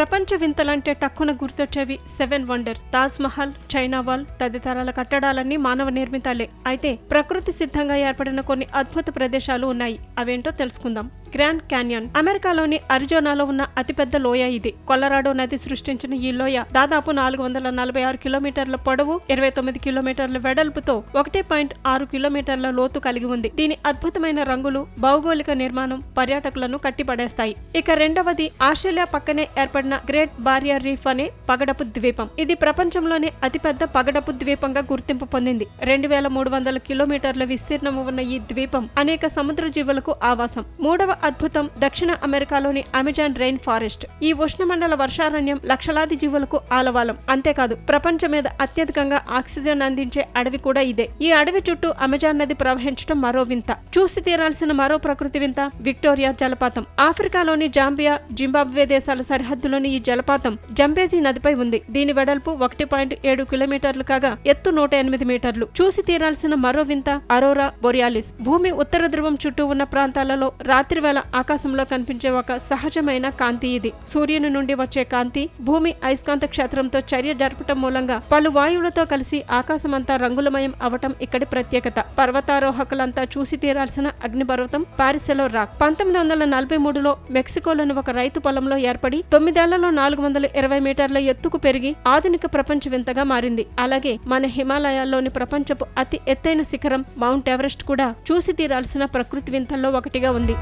ప్రపంచ వింతలంటే టక్కున గుర్తొచ్చేవి seven wonders. Taj Mahal China wall తదితరాల కట్టడాలన్నీ మానవ నిర్మితాలే. అయితే ప్రకృతి సిద్ధంగా ఏర్పడిన కొన్ని అద్భుత ప్రదేశాలు ఉన్నాయి. అవేంటో తెలుసుకుందాం. Grand canyon. అమెరికాలోని అరిజోనాలో ఉన్న అతిపెద్ద లోయ ఇది. కొలరాడో నది సృష్టించిన ఈ లోయ దాదాపు నాలుగు వందల నలభై ఆరు కిలోమీటర్ల పొడవు ఇరవై తొమ్మిది కిలోమీటర్ల వెడల్పుతో ఒకటి పాయింట్ ఆరు కిలోమీటర్ల లోతు కలిగి ఉంది. దీని అద్భుతమైన రంగులు భౌగోళిక నిర్మాణం పర్యాటకులను కట్టిపడేస్తాయి. ఇక రెండవది ఆస్ట్రేలియా పక్కనే ఏర్పడిన గ్రేట్ బారియర్ రీఫ్ అనే పగడపు ద్వీపం. ఇది ప్రపంచంలోనే అతిపెద్ద పగడపు ద్వీపంగా గుర్తింపు పొందింది. రెండు వేల మూడు వందల కిలోమీటర్ల విస్తీర్ణం ఉన్న ఈ ద్వీపం అనేక సముద్ర జీవులకు ఆవాసం. మూడవ అద్భుతం. దక్షిణ అమెరికాలోని అమెజాన్ రెయిన్ ఫారెస్ట్. ఈ ఉష్ణమండల వర్షారణ్యం లక్షలాది జీవులకు ఆలవాలం. అంతేకాదు ప్రపంచం మీద అత్యధికంగా ఆక్సిజన్ అందించే అడవి కూడా ఇదే. ఈ అడవి చుట్టూ అమెజాన్ నది ప్రవహించడం మరో వింత. చూసి తీరాల్సిన మరో ప్రకృతి వింత? విక్టోరియా జలపాతం. ఆఫ్రికాలోని జాంబియా జింబాబ్వే దేశాల సరిహద్దులోని ఈ జలపాతం జంబేజీ నదిపై ఉంది. దీని వెడల్పు ఒకటి పాయింట్ ఏడు కిలోమీటర్లు కాగా ఎత్తు నూట ఎనిమిది మీటర్లు. చూసి తీరాల్సిన మరో వింత? అరోరా బొరియాలిస్. భూమి ఉత్తర ధ్రువం చుట్టూ ఉన్న ప్రాంతాలలో రాత్రి వేళ ఆకాశంలో కనిపించే ఒక సహజమైన కాంతి ఇది. సూర్యుని నుండి వచ్చే కాంతి భూమి అయస్కాంత క్షేత్రంతో చర్య జరపటం మూలంగా పలు వాయువులతో కలిసి ఆకాశమంతా రంగులమయం అవటం ఇక్కడి ప్రత్యేకత. పర్వతారోహకులంతా చూసి తీరాల్సిన అగ్నిపర్వతం పారిసెలో రాక్. పంతొమ్మిది వందల నలభై మూడులో మెక్సికోలోని ఒక రైతు పొలంలో ఏర్పడి తొమ్మిదేళ్ళలో నాలుగు వందల ఇరవై మీటర్ల ఎత్తుకు పెరిగి ఆధునిక ప్రపంచ వింతగా మారింది. అలాగే మన హిమాలయాల్లోని ప్రపంచపు అతి ఎత్తైన శిఖరం మౌంట్ ఎవరెస్ట్ కూడా చూసి తీరాల్సిన ప్రకృతి వింతల్లో ఒకటిగా ఉంది.